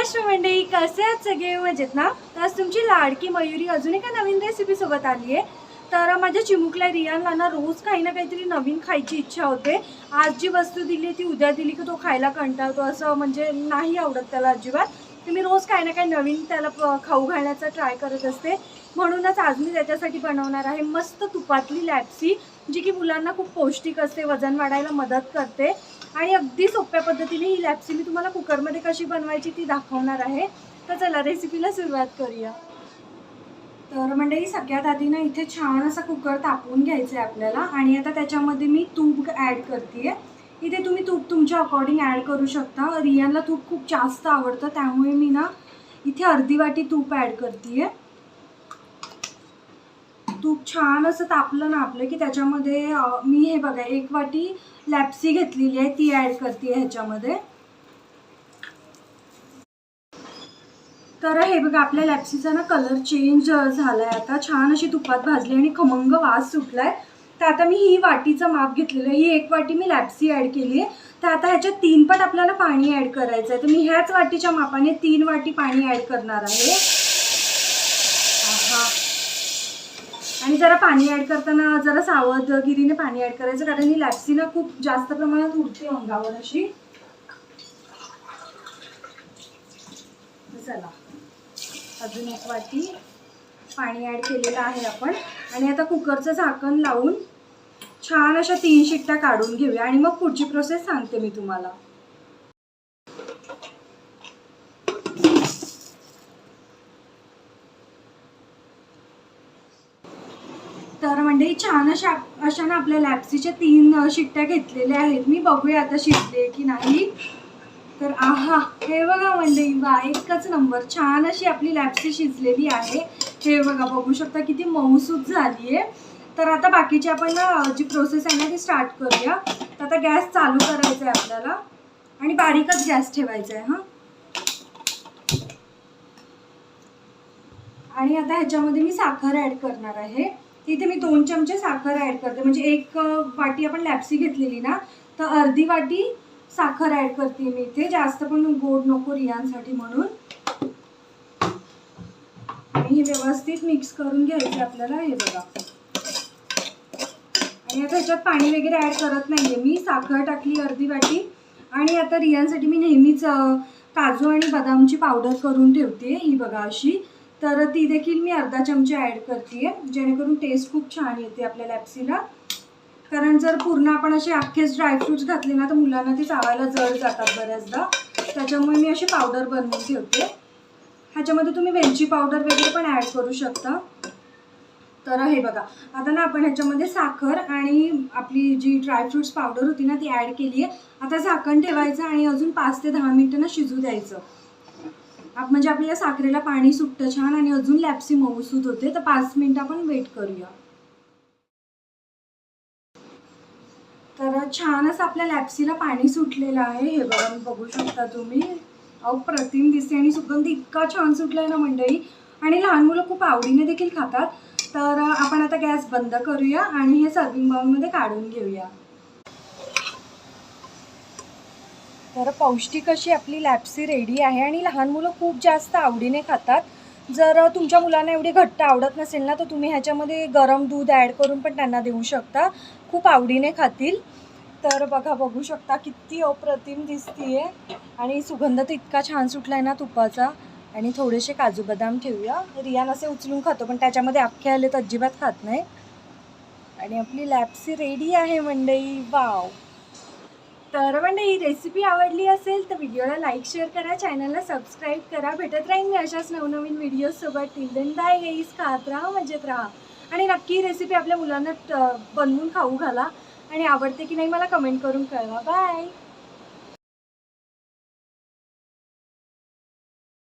आहात सगळे? मजेत ना? तर आज तुमची लाडकी मयुरी अजून एका नवीन रेसिपीसोबत आली आहे. तर माझ्या चिमुकल्या रियानला ना रोज काही ना काहीतरी नवीन खायची इच्छा होते. आज जी वस्तू दिली ती उद्या दिली की तो खायला कंटाळतो असं म्हणजे नाही आवडत त्याला अजिबात. तर मी रोज काही ना काही नवीन त्याला प- खाऊ घालण्याचा ट्राय करत असते. म्हणूनच आज मी त्याच्यासाठी बनवणार आहे मस्त तुपातली लॅप्सी जी की मुलांना खूप पौष्टिक असते वजन वाढायला मदत करते. आणि अगदी सोप्या पद्धतीने ही लॅप्सी मी तुम्हाला कुकरमध्ये कशी बनवायची ती दाखवणार आहे. तर चला रेसिपीला सुरुवात करूया. तर म्हणजे मंडळी सगळ्यात आधी ना इथे छान असा कुकर तापवून घ्यायचं आहे आपल्याला आणि आता त्याच्यामध्ये मी तूप ॲड करते इथे तुम्ही तूप तुमच्या अकॉर्डिंग ॲड करू शकता. रियानला तूप खूप जास्त आवडतं त्यामुळे मी ना इथे अर्धी वाटी तूप ॲड करते आहे तूप छान असं तापलं ना आपलं की त्याच्यामध्ये मी हे बघा एक वाटी लॅप्सी घेतलेली आहे ती ॲड करते ह्याच्यामध्ये. तर हे बघा आपल्या लॅप्सीचा ना कलर चेंज झाला आहे आता. छान अशी तुपात भाजली आणि खमंग वास सुटला आहे तर आता मी ही वाटीचं माप घेतलेलं आहे. ही एक वाटी मी लॅप्सी ॲड केली आहे. तर आता ह्याच्यात तीन पट आपल्याला पाणी ॲड करायचं आहे तर मी ह्याच वाटीच्या मापाने तीन वाटी पाणी ॲड करणार आहे. हां आणि जरा पाणी ॲड करताना जरा सावधगिरीने पाणी ॲड करायचं कारण ही लॅप्सी ना खूप जास्त प्रमाणात उडते अंगावर अशी. चला. अजून एक वाटी पाणी ॲड केलेलं आहे आपण. आणि आता कुकरचं झाकण लावून छान अशा तीन शिट्ट्या काढून घेऊया. आणि मग पुढची प्रोसेस सांगते मी तुम्हाला. तर म्हणजे छान अशा अशा ना आपल्या लॅप्सीच्या तीन शिट्ट्या घेतलेल्या आहेत. मी बघूया आता शिजले की नाही. तर आहा हे बघा म्हणजे मंडळी वा एकच नंबर. छान अशी आपली लॅप्सी शिजलेली आहे. हे बघा बघू शकता किती मऊसूत झाली आहे तर आता बाकीची आपण जी प्रोसेस आहे ना ती स्टार्ट करूया. तर आता गॅस चालू करायचा आहे आपल्याला. आणि बारीकच गॅस ठेवायचा आहे हां. आणि आता ह्याच्यामध्ये मी साखर ॲड करणार आहे. तिथे मी दोन चमचे साखर ॲड करते. म्हणजे एक वाटी आपण लॅप्सी घेतलेली ना तर अर्धी वाटी साखर ॲड करते मी इथे. जास्त पण गोड नको रियांसाठी म्हणून. आणि हे व्यवस्थित मिक्स करून घ्यायचं आपल्याला. हे बघा. आणि आता ह्याच्यात पाणी वगैरे ॲड करत नाहीये मी. साखर टाकली अर्धी वाटी. आणि आता रियांसाठी मी नेहमीच काजू आणि बदामची पावडर करून ठेवते. ही बघा अशी. तर ती देखील मी अर्धा चमचा ॲड करते जेणेकरून टेस्ट खूप छान येते आपल्या लॅप्सीला कारण जर पूर्ण आपण असे अख्खेच ड्रायफ्रूट्स घातले ना तर मुलांना ते चावायला जड जातात बऱ्याचदा. त्याच्यामुळे मी अशी पावडर बनवून ठेवते. ह्याच्यामध्ये तुम्ही वेलची पावडर वगैरे पण ॲड करू शकता. तर हे बघा. आता ना आपण ह्याच्यामध्ये साखर आणि आपली जी ड्रायफ्रूट्स पावडर होती ना ती ॲड केली आहे आता झाकण ठेवायचं आणि अजून पाच ते दहा मिनटं ना शिजू द्यायचं. म्हणजे आपल्याला साखरेला पाणी सुटतं छान आणि अजून लॅप्सी मऊसूत होते तर पाच मिनटं आपण वेट करूया. तर छान असं आपल्या लॅप्सीला पाणी सुटलेलं आहे. हे बघा बघू शकता तुम्ही. अप्रतिम दिसते आणि सुगंध इतका छान सुटला आहे ना मंडळी. आणि लहान मुलं खूप आवडीने देखील खातात. तर आपण आता गॅस बंद करूया आणि हे सर्विंग बाउलमध्ये काढून घेऊया. तर पौष्टिक अशी आपली लॅप्सी रेडी आहे आणि लहान मुलं खूप जास्त आवडीने खातात. जर तुमच्या मुलांना एवढी घट्ट आवडत नसेल ना तर तुम्ही ह्याच्यामध्ये गरम दूध ॲड करून पण त्यांना देऊ शकता. खूप आवडीने खातील. तर बघा बघू शकता किती अप्रतिम दिसतीये. आणि सुगंध तर इतका छान सुटला आहे ना तुपाचा. आणि थोडेसे काजू बदाम ठेवूया. रियान असे उचलून खातो पण त्याच्यामध्ये अख्खे आले तर अजिबात खात नाही. आणि आपली लॅप्सी रेडी आहे मंडई. वाव तर म्हणजे ही रेसिपी आवडली असेल तर व्हिडिओला लाईक शेअर करा. चॅनलला सबस्क्राईब करा. भेटत राहीन मी अशाच नवनवीन व्हिडिओसोबत टिल बाय गाईस खात राहा मजेत राहा. आणि नक्की रेसिपी आपल्या मुलांना बनवून खाऊ घाला. आणि आवडते की नाही मला कमेंट करून कळवा. बाय